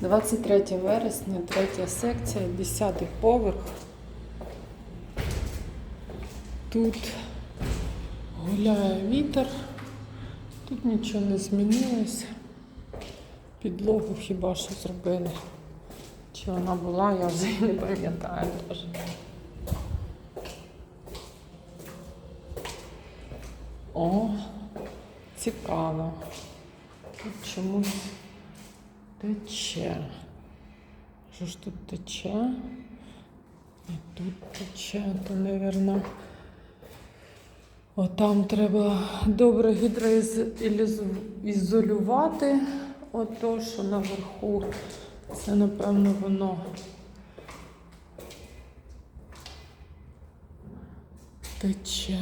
23 вересня, третя секція, 10 поверх. Тут гуляє вітер, тут нічого не змінилось. Підлогу хіба що зробили. Чи вона була, я вже не пам'ятаю теж. О, цікаво. Тут чомусь тече. Що ж тут тече? І тут тече, то, мабуть, отам треба добре гідроізолювати. Ото, що наверху, це, напевно, воно. Тече.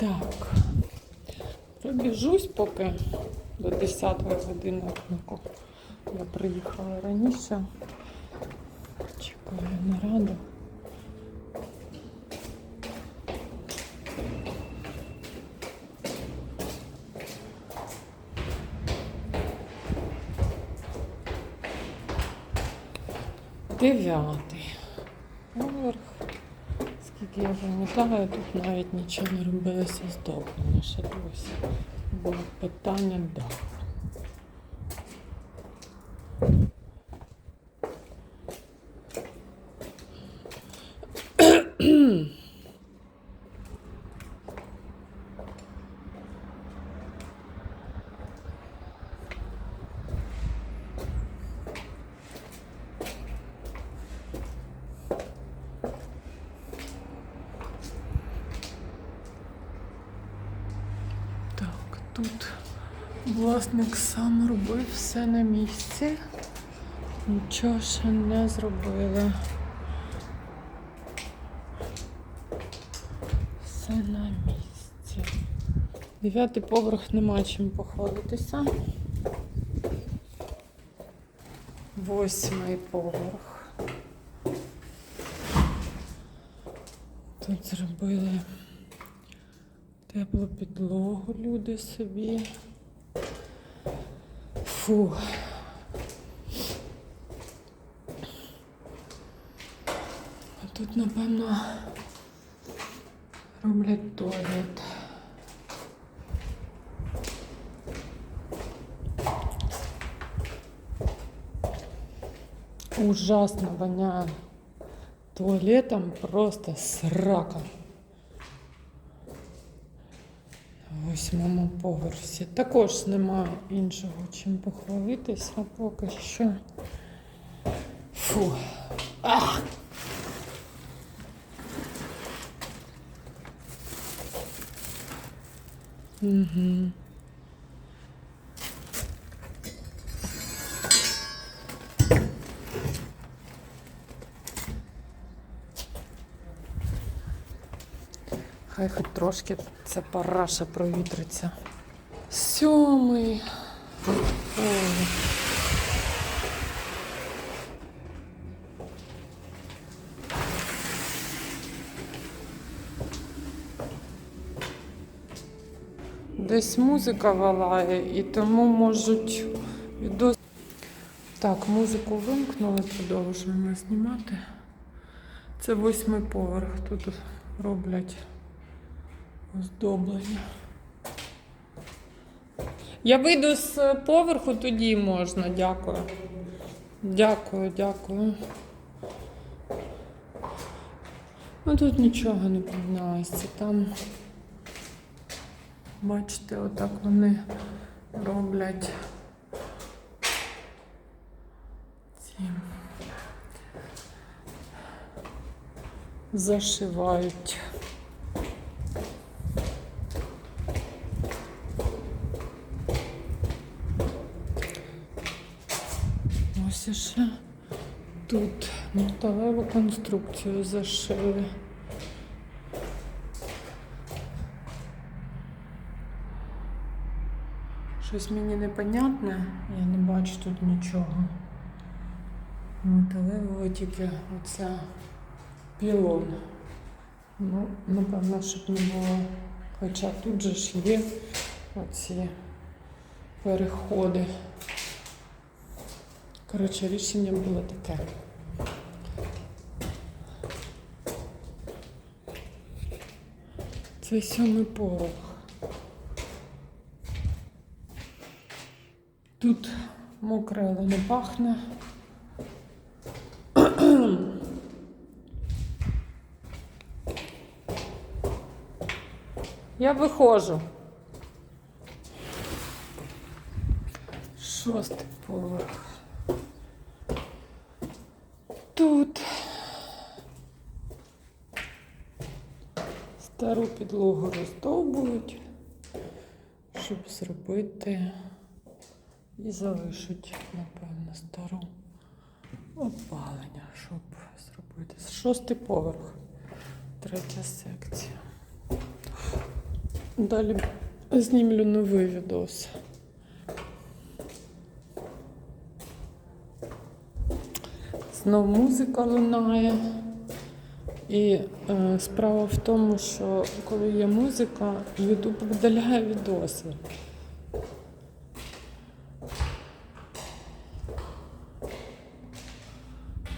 Так. Пробіжусь поки до 10 години. Я приїхала раніше. Чекаю нараду. Дев'ятий поверх. Я пам'ятаю, тут навіть нічого не робилося здоблено ще досі. Було питання даху. Так, тут власник сам робив все на місці. Нічого ще не зробили. Все на місці. Дев'ятий поверх нема чим похвалитися. Восьмий поверх. Тут зробили теплу підлогу люди собі. Фу. А тут, напевно, роблять туалет. Ужасно воняє туалетом, просто срака. На восьмому поверсі. Також немає іншого чим похвалитися поки що. Фу. Ах! Угу. Хай хоч трошки ця параша провітриться. Сьомий. Ой. Десь музика валає, і тому можуть відос. Так, музику вимкнули, продовжуємо знімати. Це восьмий поверх. Тут роблять оздоблення. Я вийду з поверху, тоді можна, дякую. Дякую, дякую. Ну тут нічого не помінялося. Там, бачите, отак вони роблять ці зашивають. Ще тут металеву конструкцію зашили. Щось мені непонятне, я не бачу тут нічого. Металевого тільки оця пілон. Ну, напевно, щоб не було. Хоча тут же ж є оці переходи. Коротше, рішення було таке. Це сьомий поверх. Тут мокре, але не пахне. Я виходжу. Шостий поверх. Тут стару підлогу роздовбують, щоб зробити і залишить, напевно, стару опалення, щоб зробити. Шостий поверх, третя секція. Далі знімлю новий відос. Знов музика лунає. І е, справа в тому, що коли є музика, YouTube видаляє відоси.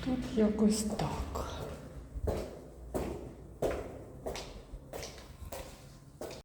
Тут якось так.